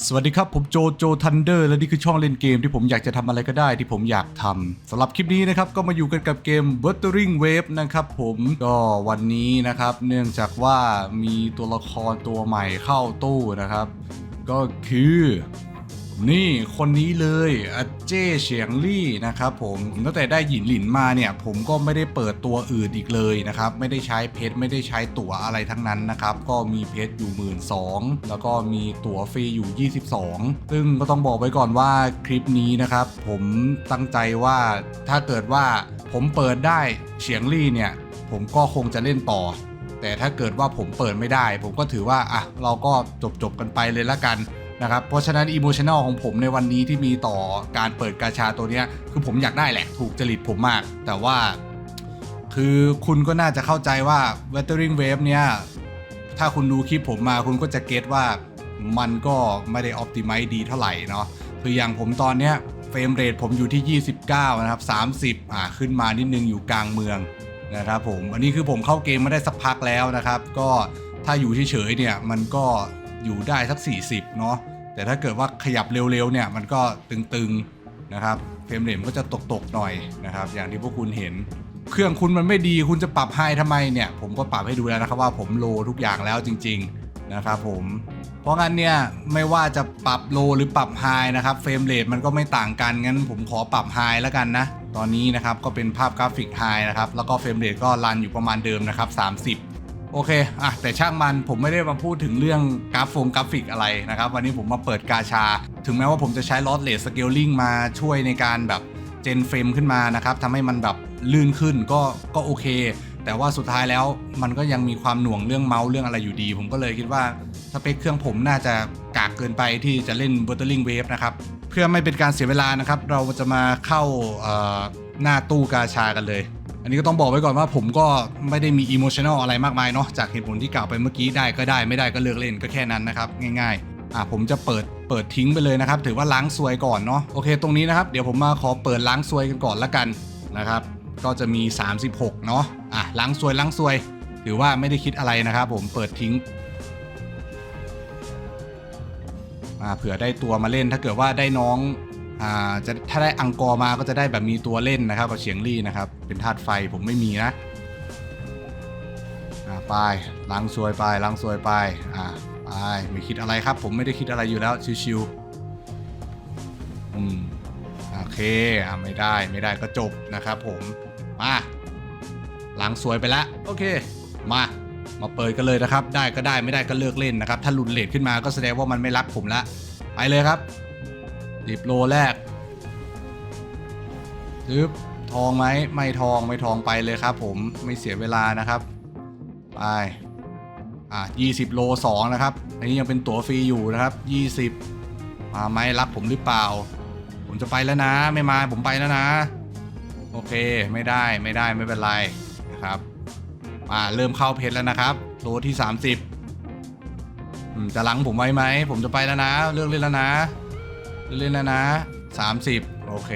สวัสดีครับ ผมโจโจทันเดอร์และนี่คือช่องเล่นเกมที่ผมอยากจะทำอะไรก็ได้ที่ผมอยากทำสำหรับคลิปนี้นะครับ ก็มาอยู่กันกับเกม Wuthering Wave นะครับผมก็วันนี้นะครับ เนื่องจากว่ามีตัวละครตัวใหม่เข้าตู้นะครับ ก็คือ นี่คนนี้เลยอาเจ้เฉียงลี่นะครับผมตั้งแต่ได้หยินหลินมาเนี่ย ผมก็ไม่ได้เปิดตัวอื่นอีกเลยนะครับ ไม่ได้ใช้เพชรไม่ได้ใช้ตั๋วอะไรทั้งนั้นนะครับ ก็มีเพชรอยู่หมื่นสองแล้วก็มีตั๋วฟรีอยู่ 22 ซึ่งก็ต้องบอกไว้ก่อนว่าคลิปนี้นะครับ ผมตั้งใจว่าถ้าเกิดว่าผมเปิดได้เฉียงลี่เนี่ย ผมก็คงจะเล่นต่อแต่ถ้าเกิดว่าผมเปิดไม่ได้ ผมก็ถือว่าอะเราก็จบจบกันไปเลยละกัน นะครับ เพราะฉะนั้นอิโมชัน a ลของผมในวันนี้ที่มีต่อการเปิดกาชาตัวนี้คือผมอยากได้แหละ ถูกจริตผมมาก แต่ว่า คือคุณก็น่าจะเข้าใจว่า Weathering Wave เนี่ย ถ้าคุณดูคลิปผมมาคุณก็จะเก็ตว่ามันก็ไม่ได้ออ t ติ i z e ดีเท่าไหร่เนาะคืออย่างผมตอนเนี้ยเฟรมเรทผมอยู่ที่ 29 นะครับ 30 อ่าขึ้นมานิดนึงอยู่กลางเมืองนะครับผมอันนี้คือผมเข้าเกมมาได้สักพักแล้วนะครับ ก็ถ้าอยู่เฉยๆเนี่ยมันก็อยู่ได้สัก 40 เนาะ แต่ถ้าเกิดว่าขยับเร็วๆเนี่ยมันก็ตึงๆนะครับเฟรมเรทก็จะตกๆหน่อยนะครับ อย่างที่พวกคุณเห็น เครื่องคุณมันไม่ดีคุณจะปรับไฮทำไมเนี่ย ผมก็ปรับให้ดูแล้วนะครับว่าผมโลทุกอย่างแล้วจริง ๆนะครับผมเพราะงั้นเนี่ยไม่ว่าจะปรับโลหรือปรับไฮนะครับเฟรมเรทมันก็ไม่ต่างกันงั้นผมขอปรับไฮแล้วกันนะตอนนี้นะครับก็เป็นภาพกราฟิกไฮนะครับแล้วก็เฟรมเรทก็รันอยู่ประมาณเดิมนะครับ30 โอเคอะแต่ช่างมันผมไม่ได้มาพูดถึงเรื่องกราฟงกราฟิกอะไรนะครับ วันนี้ผมมาเปิดกาชา ถึงแม้ว่าผมจะใช้ลอสเลสสเกลลิงมาช่วยในการแบบเจนเฟรมขึ้นมานะครับทำให้มันแบบลื่นขึ้นก็ก็โอเค แต่ว่าสุดท้ายแล้วมันก็ยังมีความหน่วงเรื่องเมาส์เรื่องอะไรอยู่ดี ผมก็เลยคิดว่าสเปคเครื่องผมน่าจะกากเกินไปที่จะเล่น w a t e r i n g Wave นะครับ เพื่อไม่เป็นการเสียเวลานะครับ เราจะมาเข้าหน้าตู้กาชากันเลย อันนี้ก็ต้องบอกไว้ก่อนว่าผมก็ไม่ได้มีอิโมชัน a ลอะไรมากมายเนาะจากเหตุผลที่กล่าวไปเมื่อกี้ได้ก็ได้ไม่ได้ก็เลือกเล่นก็แค่นั้นนะครับง่ายๆอะผมจะเปิดเปิดทิ้งไปเลยนะครับ ถือว่าล้างซวยก่อนเนาะโอเคตรงนี้นะครับเดี๋ยวผมมาขอเปิดล้างซวยกันก่อนละกันนะครับก็จะมี 36 เนาะอะล้างซวยล้างซวยถือว่าไม่ได้คิดอะไรนะครับ ผมเปิดทิ้งอ่าเผื่อได้ตัวมาเล่นถ้าเกิดว่าได้น้องอ่าจะถ้าได้อังกอร์มาก็จะได้แบบมีตัวเล่นนะครับกับเฉียงลี่นะครับ เป็นธาตุไฟผมไม่มีนะอ่าไปล้างซวยไปล้างซวยไปอ่าไปไม่คิดอะไรครับ ผมไม่ได้คิดอะไรอยู่แล้วชิวๆอืมโอเคอ่าไม่ได้ไม่ได้ก็จบนะครับผมมาล้างซวยไปแล้วโอเค มามาเปิดกันเลยนะครับ ได้ก็ได้ไม่ได้ก็เลิกเล่นนะครับ ถ้าหลุดเลทขึ้นมาก็แสดงว่ามันไม่รักผมละไปเลยครับดิบโลแรกซึบ ทองไหมไม่ทองไม่ทองไปเลยครับ ผมไม่เสียเวลานะครับ ไปอะ20 โล 2 นะครับ อันนี้ยังเป็นตั๋วฟรีอยู่นะครับ 20 มาไหมรักผมหรือเปล่า ผมจะไปแล้วนะ ไม่มาผมไปแล้วนะ โอเคไม่ได้ไม่ได้ไม่เป็นไรนะครับมาเริ่มเข้าเพชรแล้วนะครับ โลที่ 30อืมจะลังผมไว้ไหม ผมจะไปแล้วนะเลือกเล่นแล้วนะเลือกเล่นแล้วนะ 30 โอเค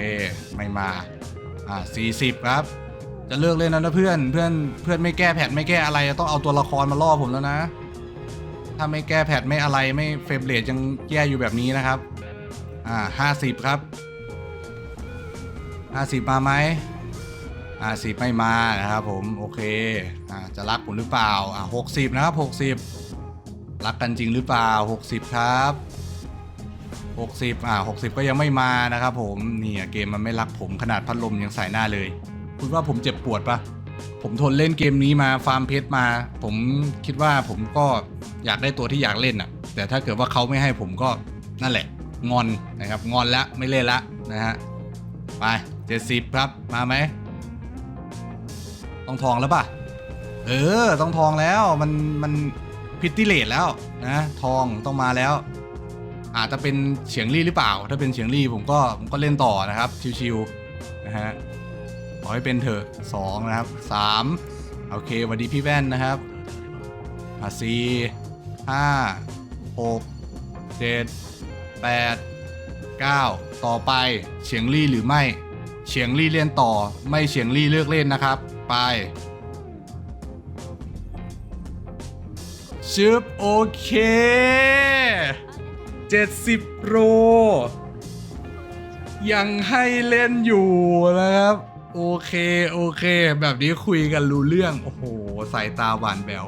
ไม่มา อ่า40ครับ จะเลือกเล่นแล้วนะเพื่อนเพื่อนเพื่อนไม่แก้แพทไม่แก้อะไรต้องเอาตัวละครมาล่อผมแล้วนะ ถ้าไม่แก้แพทไม่อะไรไม่เฟรมเรทยังแย่อยู่แบบนี้นะครับ อ่า50ครับ50มาไหมอ่าสิบไม่มานะครับผมโอเคอ่าจะรักผมหรือเปล่าอ่าหกสิบนะครับหกสิบรักกันจริงหรือเปล่าหกสิบครับ หกสิบอ่าหกสิบก็ยังไม่มานะครับผมเนี่ยเกมมันไม่รักผมขนาดพัดลมยังใส่หน้าเลย คุณว่าผมเจ็บปวดปะผมทนเล่นเกมนี้มาฟาร์มเพชรมา ผมคิดว่าผมก็อยากได้ตัวที่อยากเล่นอะ แต่ถ้าเกิดว่าเขาไม่ให้ผมก็นั่นแหละ งอนนะครับ งอนละไม่เล่นละนะฮะ ไปเจ็ดสิบครับ มาไหมต้องทองแล้วปะเออ ต้องทองแล้วมันมันพิตติเลตแล้วนะ ทองต้องมาแล้ว อาจจะเป็นเฉียงลี่หรือเปล่า ถ้าเป็นเฉียงลี่ผมก็ผมก็เล่นต่อนะครับ ชิวๆนะฮะขอให้เป็นเถอะสองนะครับสามโอเคสวัสดีพี่แว่นนะครับอะสี่ห้าหกเจ็ดแปดเก้าต่อไปเฉียงลี่หรือไม่เฉียงลี่เล่นต่อไม่เฉียงลี่เลือกเล่นนะครับ ไปชึบโอเค 70 โร ยังให้เล่นอยู่นะครับ โอเค โอเค แบบนี้คุยกันรู้เรื่อง โอ้โห สายตาหวานแบว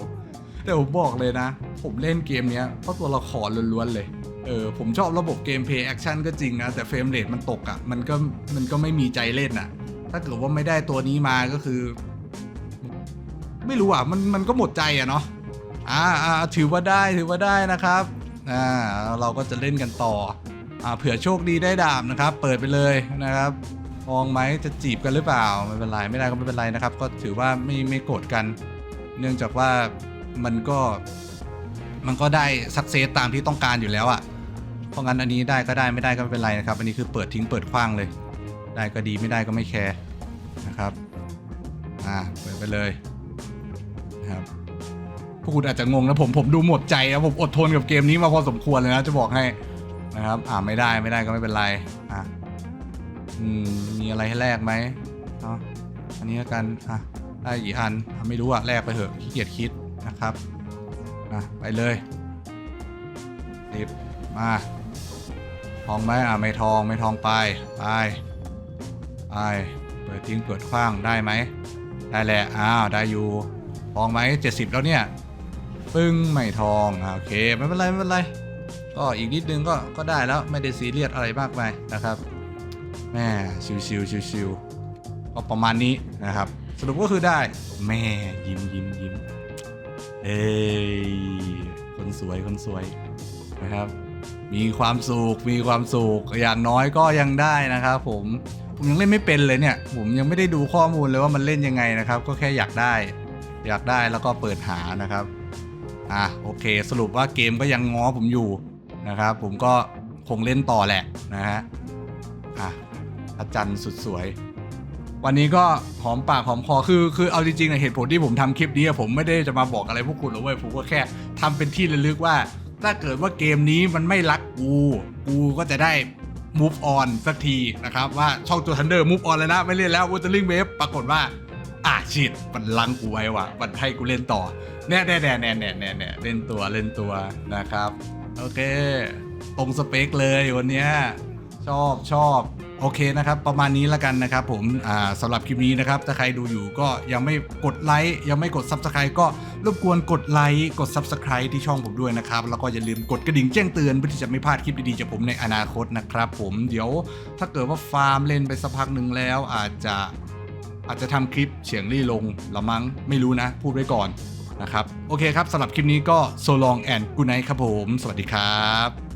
แต่ผมบอกเลยนะ ผมเล่นเกมนี้เพราะตัวละครล้วนๆเลย เออ ผมชอบระบบเกมเพย์แอคชั่นก็จริงนะ แต่เฟรมเรทมันตกอะ่ะ มันก็ มันก็ไม่มีใจเล่นอะ่ะ ถ้าเกิดว่าไม่ได้ตัวนี้มาก็คือ ไม่รู้อะ มัน มันก็หมดใจอะเนาะอ่าอ่าถือว่าได้ ถือว่าได้นะครับ อ่าเราก็จะเล่นกันต่ออ่าเผื่อโชคดีได้ดาบนะครับ เปิดไปเลยนะครับมองไหมจะจีบกันหรือเปล่าไม่เป็นไรไม่ได้ก็ไม่เป็นไรนะครับ ก็ถือว่าไม่ไม่โกรธกัน เนื่องจากว่ามันก็มันก็ได้สักเซสตามที่ต้องการอยู่แล้วอะ่ะเพราะงั้นอันนี้ได้ก็ได้ไม่ได้ก็ไม่เป็นไรนะครับ อันนี้คือเปิดทิ้งเปิดคว้างเลย ได้ก็ดีไม่ได้ก็ไม่แคร์นะครับอ่าเปิดไปเลยนะครับ พวกคุณอาจจะงงนะผมผมดูหมดใจนะผมอดทนกับเกมนี้มาพอสมควรเลยนะจะบอกให้นะครับ อ่าไม่ได้ไม่ได้ก็ไม่เป็นไรอะอืมมีอะไรให้แลกไหมเนาะอันนี้ละกันอะได้กี่อันไม่รู้อะแลกไปเถอะขี้เกียจคิดนะครับอะไปเลยสิบมาทองไหมอะไม่ทองไม่ทองไปไปไปเปิดทิ้งเปิดคว้างได้ไหมได้แหละอ้าวได้อยู่ทองไหมเจ็ดสิบแล้วเนี่ย ปึ้งไม่ทองโอเคไม่เป็นไรไม่เป็นไร ก็อีกนิดนึงก็ก็ได้แล้วไม่ได้ซีเรียสอะไรมากมายนะครับแม่ชิวชิวชิวชิวๆก็ประมาณนี้นะครับ สรุปก็คือได้แม่ยิ้มยิ้มยิ้มเอ้ยคนสวยคนสวยนะครับ มีความสุขมีความสุขอย่างน้อยก็ยังได้นะครับผมผมยังเล่นไม่เป็นเลยเนี่ย ผมยังไม่ได้ดูข้อมูลเลยว่ามันเล่นยังไงนะครับ ก็แค่อยากได้ อยากได้แล้วก็เปิดหานะครับ อะโอเค สรุปว่าเกมก็ยังง้อผมอยู่นะครับ ผมก็คงเล่นต่อแหละนะฮะอะอาจารย์สุดสวย วันนี้ก็หอมปากหอมคอคือคือเอาจริงๆนะเหตุผลที่ผมทำคลิปนี้ผมไม่ได้จะมาบอกอะไรพวกคุณหรอกเว้ยผมก็แค่ทำเป็นที่ระลึกว่า ถ้าเกิดว่าเกมนี้มันไม่รักกูกูก็จะได้ move on สักทีนะครับว่าช่องตัวทันเดอร์ move on แล้วนะ ไม่เล่นแล้ว Wuthering Wave ปรากฏว่า อะชิดมันลังกูไว้ว่ะ มันให้กูเล่นต่อ แน่แน่แน่แน่แน่แน่แน่เล่นตัวเล่นตัวนะครับ โอเค ตรงสเปคเลยวันเนี้ยชอบชอบโอเคนะครับ ประมาณนี้แล้วกันนะครับ ผมอ่าสำหรับคลิปนี้นะครับ ถ้าใครดูอยู่ก็ยังไม่กดไลค์ยังไม่กด Subscribe ก็รบกวนกดไลค์กด Subscribe ที่ช่องผมด้วยนะครับ แล้วก็อย่าลืมกดกระดิ่งแจ้งเตือนเพื่อที่จะไม่พลาดคลิปดีๆจากผมในอนาคตนะครับ ผมเดี๋ยวถ้าเกิดว่าฟาร์มเล่นไปสักพักหนึ่งแล้วอาจจะ อาจจะทำคลิปเฉียงลี่ลงละมั้งไม่รู้นะ พูดไว้ก่อนนะครับ โอเคครับสำหรับคลิปนี้ก็ so long and good night ครับผม สวัสดีครับ